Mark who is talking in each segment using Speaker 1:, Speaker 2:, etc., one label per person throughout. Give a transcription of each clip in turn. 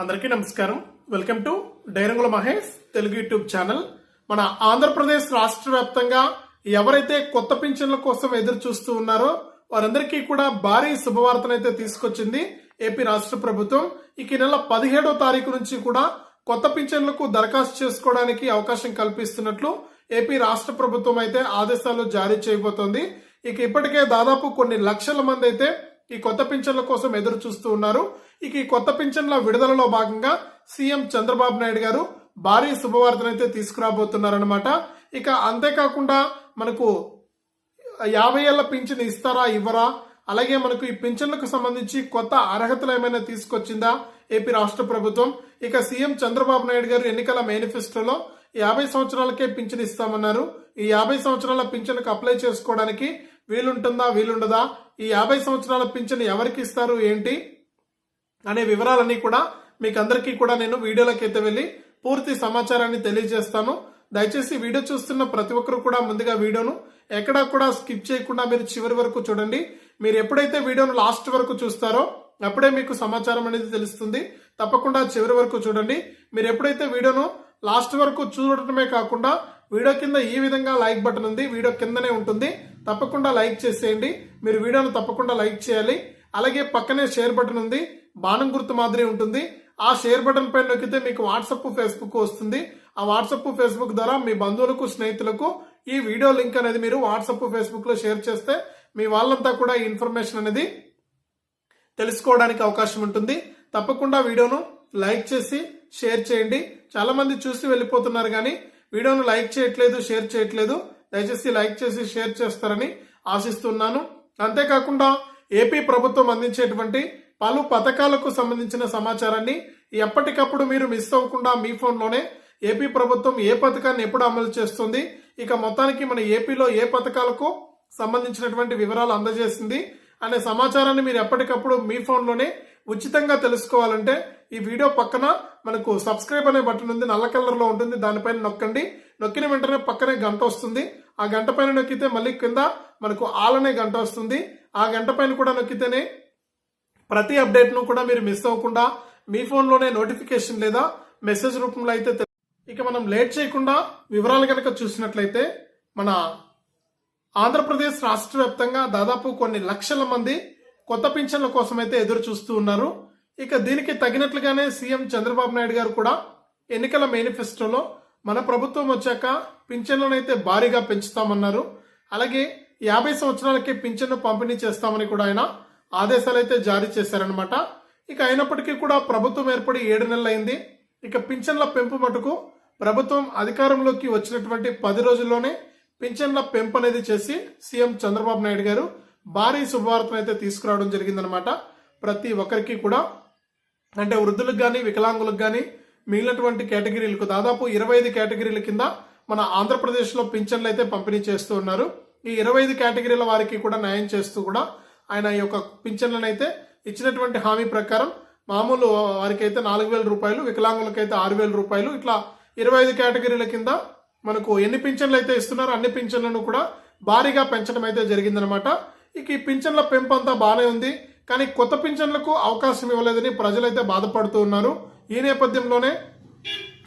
Speaker 1: అందరికీ నమస్కారం. Welcome to డైరంగుల Mahesh Telugu YouTube channel. మన ఆంధ్రప్రదేశ్ రాష్ట్ర వ్యాప్తంగా ఎవరైతే కొత్త పింఛన్ల కోసం ఎదురు చూస్తూ ఉన్నారో వారందరికీ కూడా భారీ శుభవార్తనైతే తీసుకొచ్చింది ఏపీ రాష్ట్ర ప్రభుత్వం. ఇక ఈ నెల పదిహేడో తారీఖు నుంచి కూడా కొత్త పింఛన్లకు దరఖాస్తు చేసుకోవడానికి అవకాశం కల్పిస్తున్నట్లు ఏపీ రాష్ట్ర ప్రభుత్వం అయితే ఆదేశాలు జారీ చేయబోతోంది. ఇక ఇప్పటికే దాదాపు కొన్ని లక్షల మంది అయితే ఈ కొత్త పింఛన్ల కోసం ఎదురు చూస్తూ ఉన్నారు. ఇక ఈ కొత్త పింఛన్ల విడుదలలో భాగంగా సీఎం చంద్రబాబు నాయుడు గారు భారీ శుభవార్తనైతే తీసుకురాబోతున్నారనమాట ఇక అంతేకాకుండా మనకు యాభై ఏళ్ళ పింఛన్ ఇస్తారా ఇవ్వరా? అలాగే మనకు ఈ పింఛన్లకు సంబంధించి కొత్త అర్హతలు ఏమైనా తీసుకొచ్చిందా ఏపీ రాష్ట్ర ప్రభుత్వం? ఇక సీఎం చంద్రబాబు నాయుడు గారు ఎన్నికల మేనిఫెస్టోలో యాభై సంవత్సరాలకే పింఛన్ ఇస్తామన్నారు. ఈ యాభై సంవత్సరాల పింఛన్కు అప్లై చేసుకోవడానికి వీలుంటుందా వీలుండదా? ఈ యాభై సంవత్సరాల పింఛను ఎవరికి ఇస్తారు ఏంటి? అనే వివరాలన్నీ కూడా మీకు అందరికీ కూడా నేను వీడియోలోకి అయితే వెళ్ళి పూర్తి సమాచారాన్ని తెలియజేస్తాను. దయచేసి వీడియో చూస్తున్న ప్రతి ఒక్కరు కూడా ముందుగా వీడియోను ఎక్కడా కూడా స్కిప్ చేయకుండా మీరు చివరి వరకు చూడండి. మీరు ఎప్పుడైతే వీడియోను లాస్ట్ వరకు చూస్తారో అప్పుడే మీకు సమాచారం అనేది తెలుస్తుంది. తప్పకుండా చివరి వరకు చూడండి. మీరు ఎప్పుడైతే వీడియోను లాస్ట్ వరకు చూడటమే కాకుండా వీడియో కింద ఈ విధంగా లైక్ బటన్ ఉంది వీడియో కిందనే ఉంటుంది. తప్పకుండా లైక్ చేసేయండి. మీరు వీడియోను తప్పకుండా లైక్ చేయాలి. అలాగే పక్కనే షేర్ బటన్ ఉంది. బాణం గుర్తు మాదిరి ఉంటుంది. ఆ షేర్ బటన్ పైన నొక్కితే మీకు వాట్సప్ ఫేస్బుక్ వస్తుంది. ఆ వాట్సప్ ఫేస్బుక్ ద్వారా మీ బంధువులకు స్నేహితులకు ఈ వీడియో లింక్ అనేది మీరు వాట్సప్ ఫేస్బుక్లో షేర్ చేస్తే మీ వాళ్ళంతా కూడా ఈ ఇన్ఫర్మేషన్ అనేది తెలుసుకోవడానికి అవకాశం ఉంటుంది. తప్పకుండా వీడియోను లైక్ చేసి షేర్ చేయండి. చాలా మంది చూసి వెళ్ళిపోతున్నారు కానీ వీడియోను లైక్ చేయట్లేదు షేర్ చేయట్లేదు. దయచేసి లైక్ చేసి షేర్ చేస్తారని ఆశిస్తున్నాను. అంతేకాకుండా ఏపీ ప్రభుత్వం అందించేటువంటి పలు పథకాలకు సంబంధించిన సమాచారాన్ని ఎప్పటికప్పుడు మీరు మిస్ అవ్వకుండా మీ ఫోన్లోనే ఏపీ ప్రభుత్వం ఏ పథకాన్ని ఎప్పుడు అమలు చేస్తుంది ఇక మొత్తానికి మన ఏపీలో ఏ పథకాలకు సంబంధించినటువంటి వివరాలు అందజేసింది అనే సమాచారాన్ని మీరు ఎప్పటికప్పుడు మీ ఫోన్లోనే ఉచితంగా తెలుసుకోవాలంటే ఈ వీడియో పక్కన మనకు సబ్స్క్రైబ్ అనే బటన్ ఉంది నల్ల కలర్లో ఉంటుంది దానిపైన నొక్కండి. నొక్కిన వెంటనే పక్కనే గంట వస్తుంది. ఆ గంట పైన నొక్కితే మళ్ళీ కింద మనకు ఆల్ అనే గంట వస్తుంది. ఆ గంట పైన కూడా నొక్కితేనే ప్రతి అప్డేట్ను కూడా మీరు మిస్ అవ్వకుండా మీ ఫోన్లోనే నోటిఫికేషన్ లేదా మెసేజ్ రూపంలో అయితే ఇక మనం లేట్ చేయకుండా వివరాలు కనుక చూసినట్లయితే మన ఆంధ్రప్రదేశ్ రాష్ట్ర వ్యాప్తంగా దాదాపు కొన్ని లక్షల మంది కొత్త పింఛన్ల కోసం అయితే ఎదురు చూస్తూ ఉన్నారు. ఇక దీనికి తగినట్లుగానే సీఎం చంద్రబాబు నాయుడు గారు కూడా ఎన్నికల మేనిఫెస్టోలో మన ప్రభుత్వం వచ్చాక పింఛన్లను అయితే భారీగా పెంచుతామన్నారు. అలాగే యాభై సంవత్సరాలకే పింఛన్ను పంపిణీ చేస్తామని కూడా ఆయన ఆదేశాలు అయితే జారీ చేశారనమాట ఇక అయినప్పటికీ కూడా ప్రభుత్వం ఏర్పడి ఏడు నెలలైంది. ఇక పింఛన్ల పెంపు మటుకు ప్రభుత్వం అధికారంలోకి వచ్చినటువంటి పది రోజుల్లోనే పింఛన్ల పెంపు అనేది చేసి సీఎం చంద్రబాబు నాయుడు గారు భారీ శుభవార్తను అయితే తీసుకురావడం జరిగిందనమాట ప్రతి ఒక్కరికి కూడా అంటే వృద్ధులకు కానీ వికలాంగులకు కానీ మిగిలినటువంటి కేటగిరీలకు దాదాపు ఇరవై ఐదు కేటగిరీల కింద మన ఆంధ్రప్రదేశ్లో పింఛన్లు అయితే పంపిణీ చేస్తూ ఉన్నారు. ఈ ఇరవై ఐదు కేటగిరీల వారికి కూడా న్యాయం చేస్తూ కూడా ఆయన ఈ యొక్క పింఛన్లను అయితే ఇచ్చినటువంటి హామీ ప్రకారం మామూలు వారికి అయితే నాలుగు వేల రూపాయలు వికలాంగులకైతే ఆరు వేల రూపాయలు ఇట్లా ఇరవై ఐదు కేటగిరీల కింద మనకు ఎన్ని పింఛన్లు అయితే ఇస్తున్నారో అన్ని పింఛన్లను కూడా భారీగా పెంచడం అయితే జరిగిందనమాట ఇక ఈ పింఛన్ల పెంపు అంతా బాగానే ఉంది. కానీ కొత్త పింఛన్లకు అవకాశం ఇవ్వలేదని ప్రజలైతే బాధపడుతూ ఉన్నారు. ఈ నేపథ్యంలోనే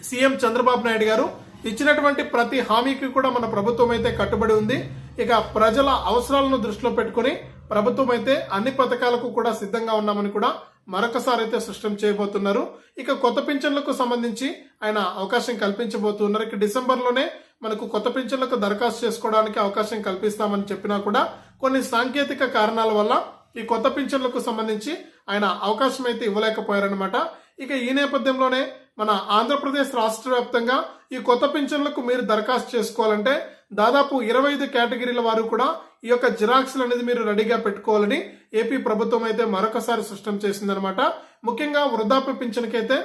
Speaker 1: సీఎం చంద్రబాబు నాయుడు గారు ఇచ్చినటువంటి ప్రతి హామీకి కూడా మన ప్రభుత్వం అయితే కట్టుబడి ఉంది. ఇక ప్రజల అవసరాలను దృష్టిలో పెట్టుకుని ప్రభుత్వం అయితే అన్ని పథకాలకు కూడా సిద్ధంగా ఉన్నామని కూడా మరొకసారి అయితే స్పష్టం చేయబోతున్నారు. ఇక కొత్త పింఛన్లకు సంబంధించి ఆయన అవకాశం కల్పించబోతున్నారు. ఇక డిసెంబర్లోనే మనకు కొత్త పింఛన్లకు దరఖాస్తు చేసుకోవడానికి అవకాశం కల్పిస్తామని చెప్పినా కూడా కొన్ని సాంకేతిక కారణాల వల్ల ఈ కొత్త పింఛన్లకు సంబంధించి ఆయన అవకాశం అయితే ఇవ్వలేకపోయారనమాట ఇక ఈ నేపథ్యంలోనే మన ఆంధ్రప్రదేశ్ రాష్ట్ర వ్యాప్తంగా ఈ కొత్త పింఛన్లకు మీరు దరఖాస్తు చేసుకోవాలంటే దాదాపు ఇరవై ఐదు కేటగిరీల వారు కూడా ఈ యొక్క జిరాక్స్లు అనేది మీరు రెడీగా పెట్టుకోవాలని ఏపీ ప్రభుత్వం అయితే మరొకసారి స్పష్టం చేసిందనమాట. ముఖ్యంగా వృద్ధాప్య పింఛన్కైతే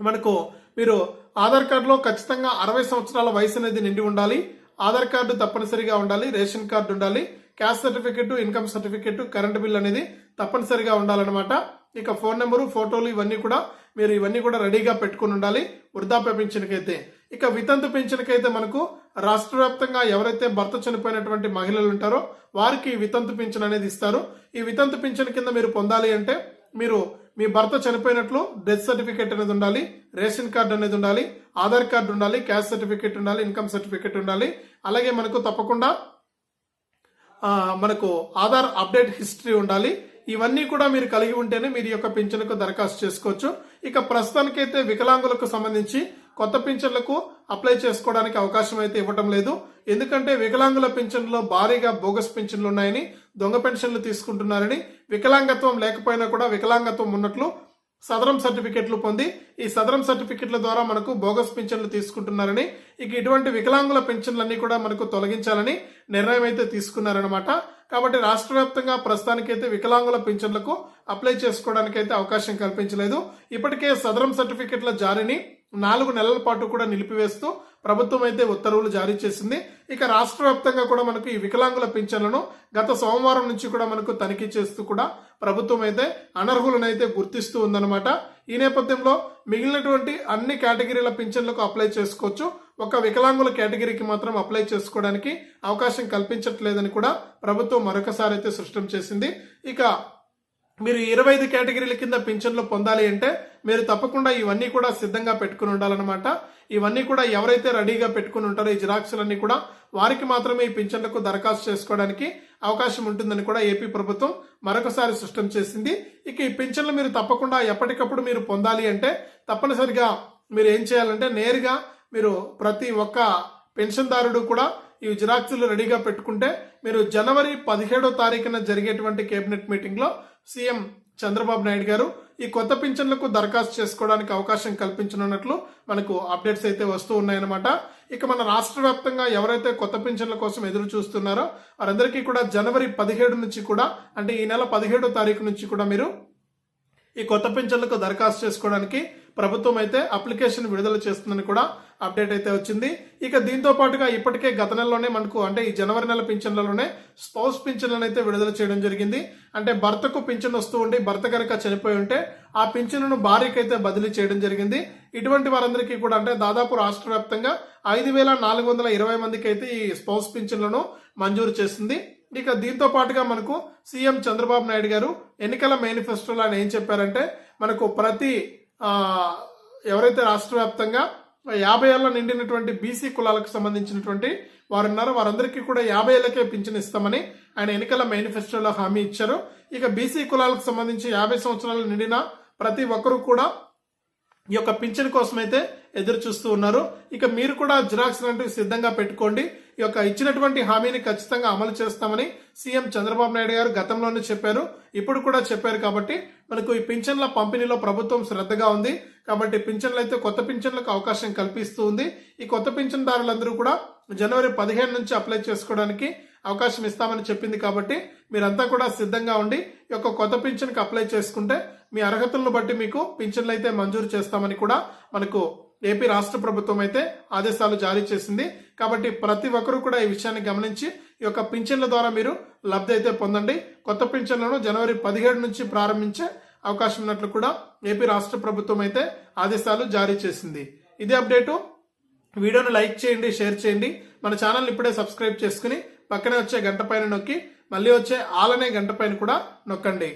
Speaker 1: మనకు మీరు ఆధార్ కార్డులో ఖచ్చితంగా అరవై సంవత్సరాల వయసు అనేది నిండి ఉండాలి. ఆధార్ కార్డు తప్పనిసరిగా ఉండాలి. రేషన్ కార్డు ఉండాలి. Caste certificate income certificate current bill అనేది తప్పనిసరిగా ఉండాలన్నమాట. ఇక ఫోన్ నెంబరు ఫోటోలు ఇవన్నీ కూడా మీరు ఇవన్నీ కూడా రెడీగా పెట్టుకుని ఉండాలి. వృద్ధాప్య పింఛన్కైతే ఇక వితంతు పింఛన్కైతే మనకు రాష్ట్ర వ్యాప్తంగా ఎవరైతే భర్త చనిపోయినటువంటి మహిళలు ఉంటారో వారికి వితంతు పింఛన్ అనేది ఇస్తారు. ఈ వితంతు పింఛన్ కింద మీరు పొందాలి అంటే మీరు మీ భర్త చనిపోయినట్లు డెత్ సర్టిఫికేట్ అనేది ఉండాలి రేషన్ కార్డు అనేది ఉండాలి ఆధార్ కార్డు ఉండాలి క్యాస్ట్ సర్టిఫికేట్ ఉండాలి ఇన్కమ్ సర్టిఫికేట్ ఉండాలి. అలాగే మనకు తప్పకుండా మనకు ఆధార్ అప్డేట్ హిస్టరీ ఉండాలి. ఇవన్నీ కూడా మీరు కలిగి ఉంటేనే మీరు యొక్క పింఛన్కు దరఖాస్తు చేసుకోవచ్చు. ఇక ప్రస్తుతానికైతే వికలాంగులకు సంబంధించి కొత్త పింఛన్లకు అప్లై చేసుకోవడానికి అవకాశం అయితే ఇవ్వటం లేదు. ఎందుకంటే వికలాంగుల పింఛన్లో భారీగా బోగస్ పింఛన్లు ఉన్నాయని దొంగ పెన్షన్లు తీసుకుంటున్నారని వికలాంగత్వం లేకపోయినా కూడా వికలాంగత్వం ఉన్నట్లు సదరం సర్టిఫికెట్లు పొంది ఈ సదరం సర్టిఫికెట్ల ద్వారా మనకు బోగస్ పింఛన్లు తీసుకుంటున్నారని ఇక ఇటువంటి వికలాంగుల పింఛన్లన్నీ కూడా మనకు తొలగించాలని నిర్ణయం అయితే తీసుకున్నారనమాట కాబట్టి రాష్ట్ర వ్యాప్తంగా ప్రస్తుతానికైతే వికలాంగుల పింఛన్లకు అప్లై చేసుకోవడానికైతే అవకాశం కల్పించలేదు. ఇప్పటికే సదరం సర్టిఫికెట్ల జారీని నాలుగు నెలల పాటు కూడా నిలిపివేస్తూ ప్రభుత్వం అయితే ఉత్తర్వులు జారీ చేసింది. ఇక రాష్ట్ర వ్యాప్తంగా కూడా మనకు ఈ వికలాంగుల పింఛన్లను గత సోమవారం నుంచి కూడా మనకు తనిఖీ చేస్తూ కూడా ప్రభుత్వం అయితే అనర్హులనైతే గుర్తిస్తూ ఉందన్నమాట. ఈ నేపథ్యంలో మిగిలినటువంటి అన్ని కేటగిరీల పింఛన్లకు అప్లై చేసుకోవచ్చు. ఒక వికలాంగుల కేటగిరీకి మాత్రం అప్లై చేసుకోవడానికి అవకాశం కల్పించట్లేదని కూడా ప్రభుత్వం మరొకసారి అయితే సృష్టం చేసింది. ఇక మీరు ఇరవై ఐదు కేటగిరీల కింద పింఛన్లు పొందాలి అంటే మీరు తప్పకుండా ఇవన్నీ కూడా సిద్ధంగా పెట్టుకుని ఉండాలన్నమాట. ఇవన్నీ కూడా ఎవరైతే రెడీగా పెట్టుకుని ఉంటారో ఈ జిరాక్స్లన్నీ కూడా వారికి మాత్రమే ఈ పింఛన్లకు దరఖాస్తు చేసుకోవడానికి అవకాశం ఉంటుందని కూడా ఏపీ ప్రభుత్వం మరొకసారి స్పష్టం చేసింది. ఇక ఈ పింఛన్లు మీరు తప్పకుండా ఎప్పటికప్పుడు మీరు పొందాలి అంటే తప్పనిసరిగా మీరు ఏం చేయాలంటే నేరుగా మీరు ప్రతి ఒక్క పెన్షన్దారుడు కూడా ఈ జిరాక్సులు రెడీగా పెట్టుకుంటే మీరు జనవరి పదిహేడో తారీఖున జరిగేటువంటి కేబినెట్ మీటింగ్లో సీఎం చంద్రబాబు నాయుడు గారు ఈ కొత్త పింఛన్లకు దరఖాస్తు చేసుకోవడానికి అవకాశం కల్పించనున్నట్లు మనకు అప్డేట్స్ అయితే వస్తూ ఉన్నాయన్నమాట. ఇక మన రాష్ట్ర వ్యాప్తంగా ఎవరైతే కొత్త పింఛన్ల కోసం ఎదురు చూస్తున్నారో వారందరికీ కూడా జనవరి పదిహేడు నుంచి కూడా అంటే ఈ నెల పదిహేడో తారీఖు నుంచి కూడా మీరు ఈ కొత్త పింఛన్లకు దరఖాస్తు చేసుకోవడానికి ప్రభుత్వం అయితే అప్లికేషన్ విడుదల చేస్తుందని కూడా అప్డేట్ అయితే వచ్చింది. ఇక దీంతో పాటుగా ఇప్పటికే గత నెలలోనే మనకు అంటే ఈ జనవరి నెల పింఛన్లలోనే స్పౌస్ పింఛన్లను అయితే విడుదల చేయడం జరిగింది. అంటే భర్తకు పింఛన్ వస్తూ ఉండి భర్త కనుక చనిపోయి ఉంటే ఆ పింఛన్ను భార్యకి అయితే బదిలీ చేయడం జరిగింది. ఇటువంటి వారందరికీ కూడా అంటే దాదాపు రాష్ట్ర వ్యాప్తంగా ఐదు వేల నాలుగు వందల ఇరవై మందికి అయితే ఈ స్పౌస్ పింఛన్లను మంజూరు చేసింది. ఇక దీంతో పాటుగా మనకు సీఎం చంద్రబాబు నాయుడు గారు ఎన్నికల మేనిఫెస్టోలో ఆయన ఏం చెప్పారంటే మనకు ప్రతి ఎవరైతే రాష్ట్ర వ్యాప్తంగా యాభై ఏళ్ళ నిండినటువంటి బీసీ కులాలకు సంబంధించినటువంటి వారు ఉన్నారు వారందరికీ కూడా యాభై ఏళ్ళకే పింఛన్ ఇస్తామని ఆయన ఎన్నికల మేనిఫెస్టోలో హామీ ఇచ్చారు. ఇక బీసీ కులాలకు సంబంధించి యాభై సంవత్సరాలు నిండిన ప్రతి ఒక్కరూ కూడా ఈ యొక్క పింఛన్ కోసమైతే ఎదురు చూస్తూ ఉన్నారు. ఇక మీరు కూడా జిరాక్స్ లాంటివి సిద్ధంగా పెట్టుకోండి. ఈ యొక్క ఇచ్చినటువంటి హామీని ఖచ్చితంగా అమలు చేస్తామని సీఎం చంద్రబాబు నాయుడు గారు గతంలోనే చెప్పారు. ఇప్పుడు కూడా చెప్పారు కాబట్టి మనకు ఈ పింఛన్ల పంపిణీలో ప్రభుత్వం శ్రద్ధగా ఉంది. కాబట్టి పింఛన్లు అయితే కొత్త పింఛన్లకు అవకాశం కల్పిస్తూ ఉంది. ఈ కొత్త పింఛన్దారులందరూ కూడా జనవరి పదిహేను నుంచి అప్లై చేసుకోవడానికి అవకాశం ఇస్తామని చెప్పింది కాబట్టి మీరంతా కూడా సిద్ధంగా ఉండి ఈ యొక్క కొత్త పింఛన్కి అప్లై చేసుకుంటే మీ అర్హతలను బట్టి మీకు పింఛన్లు అయితే మంజూరు చేస్తామని కూడా మనకు ఏపీ రాష్ట్ర ప్రభుత్వం అయితే ఆదేశాలు జారీ చేసింది. కాబట్టి ప్రతి ఒక్కరూ కూడా ఈ విషయాన్ని గమనించి ఈ యొక్క పింఛన్ల ద్వారా మీరు లబ్ధి అయితే పొందండి. కొత్త పింఛన్లను జనవరి పదిహేడు నుంచి ప్రారంభించే అవకాశం ఉన్నట్లు కూడా ఏపీ రాష్ట్ర ప్రభుత్వం అయితే ఆదేశాలు జారీ చేసింది. ఇదే అప్డేటు. వీడియోను లైక్ చేయండి షేర్ చేయండి. మన ఛానల్ ఇప్పుడే సబ్స్క్రైబ్ చేసుకుని పక్కనే వచ్చే గంట పైన నొక్కి మళ్ళీ వచ్చే ఆలనే గంట పైన కూడా నొక్కండి.